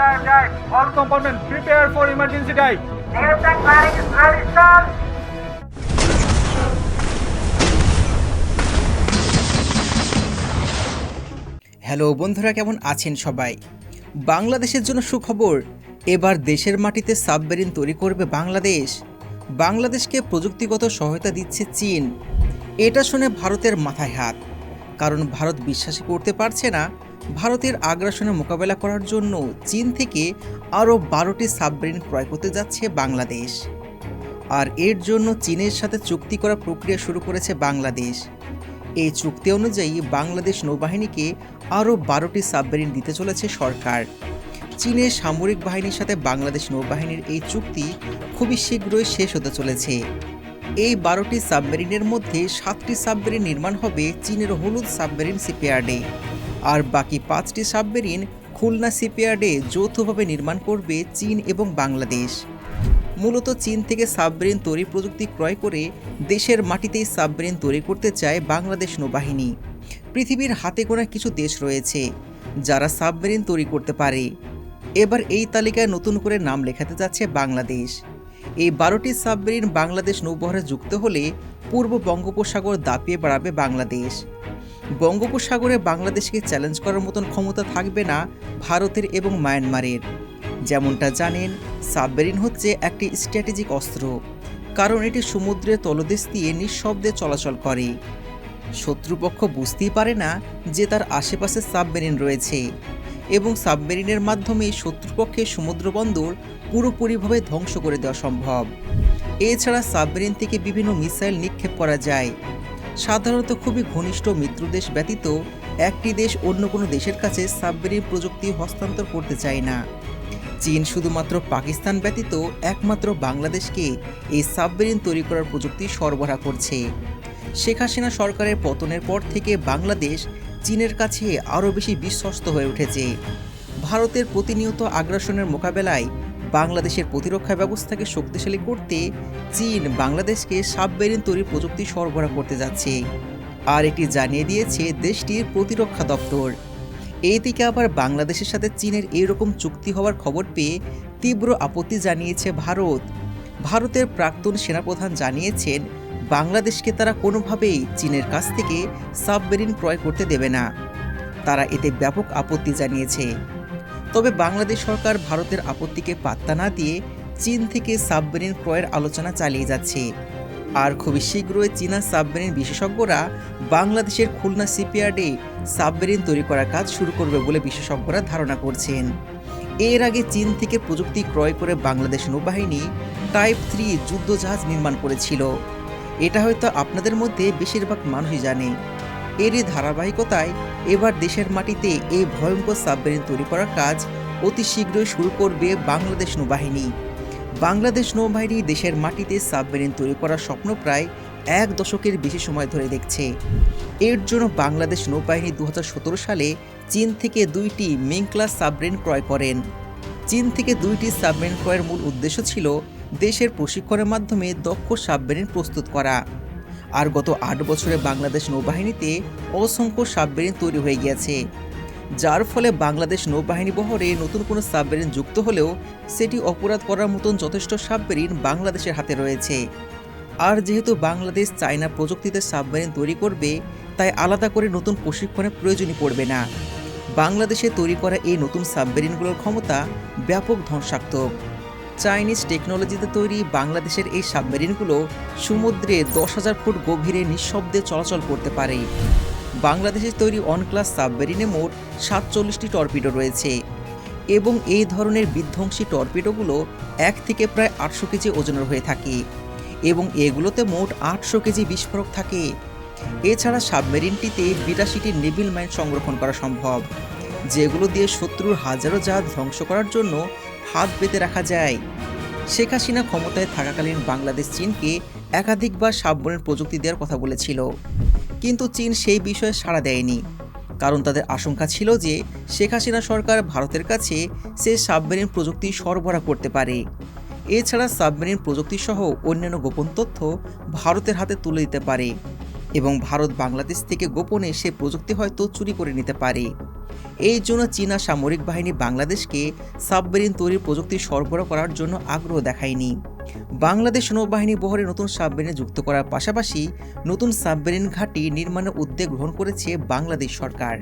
dive, dive. All prepare for emergency dive. Is. Hello বন্ধুরা কেমন আছেন সবাই বাংলাদেশের জন্য সুখবর এবার দেশের মাটিতে সাবমেরিন তৈরি করবে বাংলাদেশ বাংলাদেশকে প্রযুক্তিগত সহায়তা দিচ্ছে চীন এটা শুনে ভারতের মাথায় হাত কারণ ভারত বিশ্বাসই করতে পারছে না ভারতের আগ্রাসনের মোকাবেলা করার জন্য চীন থেকে আরও বারোটি সাবমেরিন ক্রয় করতে যাচ্ছে বাংলাদেশ। আর এর জন্য চীনের সাথে চুক্তি করার প্রক্রিয়া শুরু করেছে বাংলাদেশ। এই চুক্তি অনুযায়ী বাংলাদেশ নৌবাহিনীকে আরও বারোটি সাবমেরিন দিতে চলেছে সরকার। চীনের সামরিক বাহিনীর সাথে বাংলাদেশ নৌবাহিনীর এই চুক্তি খুবই শীঘ্রই শেষ হতে চলেছে। এই বারোটি সাবমেরিনের মধ্যে সাতটি সাবমেরিন নির্মাণ হবে চীনের হলুদ সাবমেরিন সিপিয়ার্ডে আর বাকি পাঁচটি সাবমেরিন খুলনা সিপিয়ার্ডে যৌথভাবে নির্মাণ করবে চীন এবং বাংলাদেশ। মূলত চীন থেকে সাবমেরিন তৈরি প্রযুক্তি ক্রয় করে দেশের মাটিতেই সাবমেরিন তৈরি করতে চায় বাংলাদেশ নৌবাহিনী। পৃথিবীর হাতে গোনা কিছু দেশ রয়েছে যারা সাবমেরিন তৈরি করতে পারে। এবার এই তালিকায় নতুন করে নাম লেখাতে যাচ্ছে বাংলাদেশ। এই বারোটি সাবমেরিন বাংলাদেশ নৌবহরে যুক্ত হলে পূর্ব বঙ্গোপসাগর দাপিয়ে বাড়াবে বাংলাদেশ। বঙ্গোপসাগরে বাংলাদেশকে চ্যালেঞ্জ করার মতন ক্ষমতা থাকবে না ভারতের এবং মায়ানমারের। যেমনটা জানেন সাবমেরিন হচ্ছে একটি স্ট্র্যাটেজিক অস্ত্র, কারণ এটি সমুদ্রের তলদেশ দিয়ে নিঃশব্দে চলাচল করে। শত্রুপক্ষ বুঝতেই পারে না যে তার আশেপাশে সাবমেরিন রয়েছে এবং সাবমেরিনের মাধ্যমে শত্রুপক্ষের সমুদ্রবন্দর পুরোপুরিভাবে ধ্বংস করে দেওয়া সম্ভব। এছাড়া সাবমেরিন থেকে বিভিন্ন মিসাইল নিক্ষেপ করা যায় সাধারণত খুবই ঘনিষ্ঠ মিত্র দেশ ব্যতীত একটি দেশ অন্য কোনো দেশের কাছে সাবমেরিন প্রযুক্তি হস্তান্তর করতে চায় না। চীন শুধুমাত্র পাকিস্তান ব্যতীত একমাত্র বাংলাদেশকে এই সাবমেরিন তৈরি করার প্রযুক্তি সরবরাহ করছে। শেখ হাসিনা সরকারের পতনের পর থেকে বাংলাদেশ চীনের কাছে আরও বেশি বিশ্বস্ত হয়ে উঠেছে। ভারতের প্রতিনিয়ত আগ্রাসনের মোকাবেলায় বাংলাদেশের প্রতিরক্ষা ব্যবস্থাকে শক্তিশালী করতে চীন বাংলাদেশকে সাবমেরিন তৈরির প্রযুক্তি সরবরাহ করতে যাচ্ছে। আর এটি জানিয়ে দিয়েছে দেশটির প্রতিরক্ষা দপ্তর। এইদিকে আবার বাংলাদেশের সাথে চীনের এইরকম চুক্তি হওয়ার খবর পেয়ে তীব্র আপত্তি জানিয়েছে ভারত। ভারতের প্রাক্তন সেনাপ্রধান জানিয়েছেন, বাংলাদেশকে তারা কোনোভাবেই চীনের কাছ থেকে সাবমেরিন ক্রয় করতে দেবে না। তারা এতে ব্যাপক আপত্তি জানিয়েছে। তবে বাংলাদেশ সরকার ভারতের আপত্তিকে পাত্তা না দিয়ে চীন থেকে সাবমেরিন ক্রয়ের আলোচনা চালিয়ে যাচ্ছে। আর খুবই শীঘ্রই চীনা সাবমেরিন বিশেষজ্ঞরা বাংলাদেশের খুলনা সিপিয়ার্ডে সাবমেরিন তৈরি করার কাজ শুরু করবে বলে বিশেষজ্ঞরা ধারণা করছেন। এর আগে চীন থেকে প্রযুক্তি ক্রয় করে বাংলাদেশ নৌবাহিনী টাইপ থ্রি যুদ্ধজাহাজ নির্মাণ করেছিল। এটা হয়তো আপনাদের মধ্যে বেশিরভাগ মানুষই জানে। এরই ধারাবাহিকতায় এবার দেশের মাটিতে এই ভয়ঙ্কর সাবমেরিন তৈরি করার কাজ অতি শীঘ্রই শুরু করবে বাংলাদেশ নৌবাহিনী। বাংলাদেশ নৌবাহিনী দেশের মাটিতে সাবমেরিন তৈরি করার স্বপ্ন প্রায় এক দশকের বেশি সময় ধরে দেখছে। এর জন্য বাংলাদেশ নৌবাহিনী দু হাজার সতেরো সালে চীন থেকে দুইটি মেন ক্লাস সাবমেরিন ক্রয় করেন। চীন থেকে দুইটি সাবমেরিন ক্রয়ের মূল উদ্দেশ্য ছিল দেশের প্রশিক্ষণের মাধ্যমে দক্ষ সাবমেরিন প্রস্তুত করা। আর গত আট বছরে বাংলাদেশ নৌবাহিনীতে অসংখ্য সাবমেরিন তৈরি হয়ে গিয়েছে। যার ফলে বাংলাদেশ নৌবাহিনী বহরে নতুন কোনো সাবমেরিন যুক্ত হলেও সেটি অপরাধ করার মতন যথেষ্ট সাবমেরিন বাংলাদেশের হাতে রয়েছে। আর যেহেতু বাংলাদেশ চায়না প্রযুক্তিতে সাবমেরিন তৈরি করবে, তাই আলাদা করে নতুন প্রশিক্ষণের প্রয়োজনই পড়বে না। বাংলাদেশে তৈরি করা এই নতুন সাবমেরিনগুলোর ক্ষমতা ব্যাপক ধ্বংসাত্মক চাইনিজ টেকনোলজিতে তৈরি বাংলাদেশের এই সাবমেরিনগুলো সমুদ্রে দশ হাজার ফুট গভীরে নিঃশব্দে চলাচল করতে পারে। বাংলাদেশের তৈরি অন ক্লাস সাবমেরিনে মোট সাতচল্লিশটি টর্পিডো রয়েছে এবং এই ধরনের বিধ্বংসী টর্পিডোগুলো এক থেকে প্রায় আটশো কেজি ওজনের হয়ে থাকে এবং এগুলোতে মোট আটশো কেজি বিস্ফোরক থাকে। এছাড়া সাবমেরিনটিতে বিরাশিটি নেভিল মাইন সংরক্ষণ করা সম্ভব, যেগুলো দিয়ে শত্রুর হাজারো জাহাজ ধ্বংস করার জন্য হাত পেতে রাখা যায়। শেখ হাসিনা ক্ষমতায় থাকাকালীন বাংলাদেশ চীনকে একাধিকবার সাবমেরিন প্রযুক্তি দেওয়ার কথা বলেছিল। কিন্তু চীন সেই বিষয়ে সাড়া দেয়নি। কারণ তাদের আশঙ্কা ছিল যে শেখ হাসিনা সরকার ভারতের কাছে সে সাবমেরিন প্রযুক্তি সরবরাহ করতে পারে। এছাড়া সাবমেরিন প্রযুক্তিসহ অন্যান্য গোপন তথ্য ভারতের হাতে তুলে দিতে পারে। এবং ভারত বাংলাদেশ থেকে গোপনে সে প্রযুক্তি হয়তো চুরি করে নিতে পারে। এই জন্য চীনা সামরিক বাহিনী বাংলাদেশকে সাবমেরিন তৈরির প্রযুক্তি সরবরাহ করার জন্য আগ্রহ দেখায়নি। বাংলাদেশ নৌবাহিনী বহরে নতুন সাবমেরিন যুক্ত করার পাশাপাশি নতুন সাবমেরিন ঘাঁটি নির্মাণের উদ্যোগ গ্রহণ করেছে বাংলাদেশ সরকার।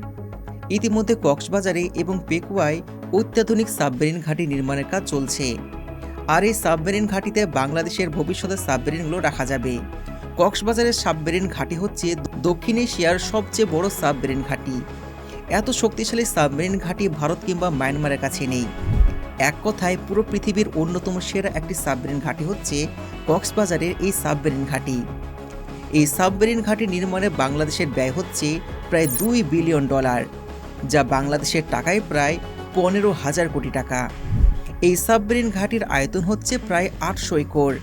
ইতিমধ্যে কক্সবাজারে এবং পেকুয়ায় অত্যাধুনিক সাবমেরিন ঘাঁটি নির্মাণের কাজ চলছে। আর এই সাবমেরিন ঘাঁটিতে বাংলাদেশের ভবিষ্যতের সাবমেরিনগুলো রাখা যাবে। কক্সবাজারের সাবমেরিন ঘাঁটি হচ্ছে দক্ষিণ এশিয়ার সবচেয়ে বড় সাবমেরিন ঘাঁটি। এত শক্তিশালী সাবমেরিন ঘাঁটি ভারত কিংবা মায়ানমারের কাছে নেই। এক কথায়, পুরো পৃথিবীর অন্যতম সেরা একটি সাবমেরিন ঘাঁটি হচ্ছে কক্সবাজারের এই সাবমেরিন ঘাঁটি। এই সাবমেরিন ঘাঁটি নির্মাণে বাংলাদেশের ব্যয় হচ্ছে প্রায় দুই বিলিয়ন ডলার, যা বাংলাদেশের টাকায় প্রায় পনেরো হাজার কোটি টাকা। এই সাবমেরিন ঘাঁটির আয়তন হচ্ছে প্রায় আটশো একর।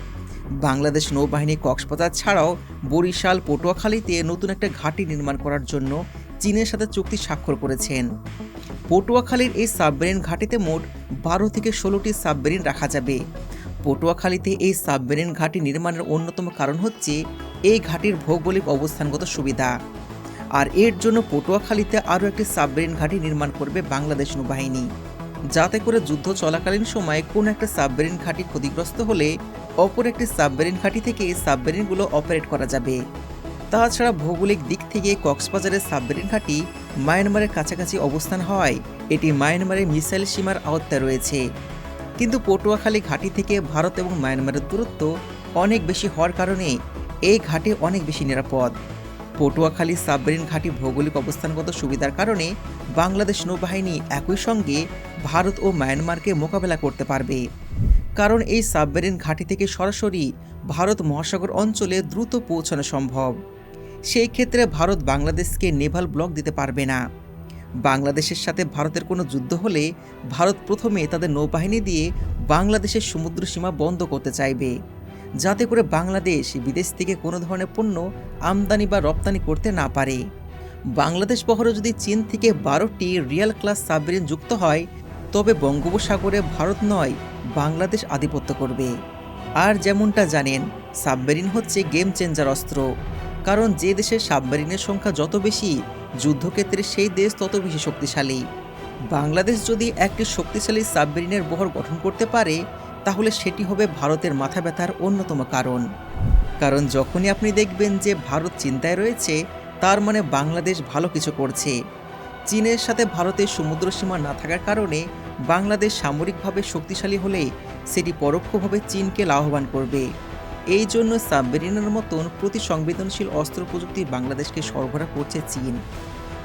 বাংলাদেশ নৌবাহিনী কক্সবাজার ছাড়াও বরিশাল, পটুয়াখালীতে নতুন একটা ঘাঁটি নির্মাণ করার জন্য চীনের সাথে চুক্তি স্বাক্ষর করেছেন। পটুয়াখালীর এই সাবমেরিন ঘাঁটিতে মোট বারো থেকে ষোলোটি সাবমেরিন রাখা যাবে। পটুয়াখালীতে এই সাবমেরিন ঘাঁটি নির্মাণের অন্যতম কারণ হচ্ছে এই ঘাঁটির ভৌগোলিক অবস্থানগত সুবিধা। আর এর জন্য পটুয়াখালীতে আরও একটি সাবমেরিন ঘাঁটি নির্মাণ করবে বাংলাদেশ নৌবাহিনী। যাতে করে যুদ্ধ চলাকালীন সময়ে কোনো একটা সাবমেরিন ঘাঁটি ক্ষতিগ্রস্ত হলে অপর একটি সাবমেরিন ঘাঁটি থেকে সাবমেরিনগুলো অপারেট করা যাবে। তাছাড়া ভৌগোলিক দিক থেকে কক্সবাজারের সাবমেরিন ঘাঁটি মায়ানমারের কাছাকাছি অবস্থান হওয়ায় এটি মায়ানমারের মিসাইল সীমার আওতায় রয়েছে। কিন্তু পটুয়াখালী ঘাঁটি থেকে ভারত এবং মায়ানমারের দূরত্ব অনেক বেশি হওয়ার কারণে এই ঘাঁটি অনেক বেশি নিরাপদ। পটুয়াখালী সাবমেরিন ঘাঁটি ভৌগোলিক অবস্থানগত সুবিধার কারণে বাংলাদেশ নৌবাহিনী একই সঙ্গে ভারত ও মায়ানমারকে মোকাবেলা করতে পারবে। কারণ এই সাবমেরিন ঘাঁটি থেকে সরাসরি ভারত মহাসাগর অঞ্চলে দ্রুত পৌঁছানো সম্ভব। সেই ক্ষেত্রে ভারত বাংলাদেশকে নেভাল ব্লক দিতে পারবে না। বাংলাদেশের সাথে ভারতের কোনো যুদ্ধ হলে ভারত প্রথমে তাদের নৌবাহিনী দিয়ে বাংলাদেশের সমুদ্র সীমা বন্ধ করতে চাইবে। যাতে করে বাংলাদেশ বিদেশ থেকে কোনো ধরনের পণ্য আমদানি বা রপ্তানি করতে না পারে। বাংলাদেশ বহরে যদি চীন থেকে বারোটি রিয়াল ক্লাস সাবমেরিন যুক্ত হয়, তবে বঙ্গোপসাগরে ভারত নয়, বাংলাদেশ আধিপত্য করবে। আর যেমনটা জানেন, সাবমেরিন হচ্ছে গেম চেঞ্জার অস্ত্র। কারণ যে দেশের সাবমেরিনের সংখ্যা যত বেশি, যুদ্ধক্ষেত্রে সেই দেশ তত বেশি শক্তিশালী। বাংলাদেশ যদি একটি শক্তিশালী সাবমেরিনের বহর গঠন করতে পারে তাহলে সেটি হবে ভারতের মাথা ব্যথার অন্যতম কারণ। কারণ যখনই আপনি দেখবেন যে ভারত চিন্তায় রয়েছে, তার মানে বাংলাদেশ ভালো কিছু করছে। চীনের সাথে ভারতের সমুদ্র সীমা না থাকার কারণে বাংলাদেশ সামরিকভাবে শক্তিশালী হলে সেটি পরোক্ষভাবে চীনকে লাভবান করবে। এই জন্য সাবমেরিনের মতন প্রতি সংবেদনশীল অস্ত্র প্রযুক্তি বাংলাদেশকে সরবরাহ করছে চীন।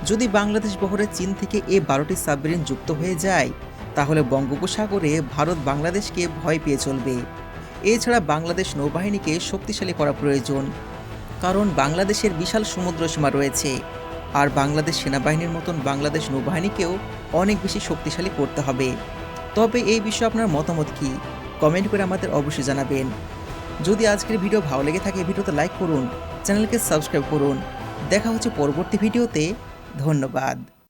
যদি বাংলাদেশ বহরে চীন থেকে এ বারোটি সাবমেরিন যুক্ত হয়ে যায় তাহলে বঙ্গোপসাগরে ভারত বাংলাদেশকে ভয় পেয়ে চলবে। এছাড়া বাংলাদেশ নৌবাহিনীকে শক্তিশালী করা প্রয়োজন, কারণ বাংলাদেশের বিশাল সমুদ্র সীমা রয়েছে, আর বাংলাদেশ সেনাবাহিনীর মতন বাংলাদেশ নৌবাহিনীকেও অনেক বেশি শক্তিশালী করতে হবে। তবে এই বিষয়ে আপনার মতামত কি? কমেন্ট করে আমাদের অবশ্যই জানাবেন। যদি আজকের ভিডিও ভালো লেগে থাকে, ভিডিওতে লাইক করুন, চ্যানেলকে সাবস্ক্রাইব করুন। দেখা হচ্ছে পরবর্তী ভিডিওতে। ধন্যবাদ।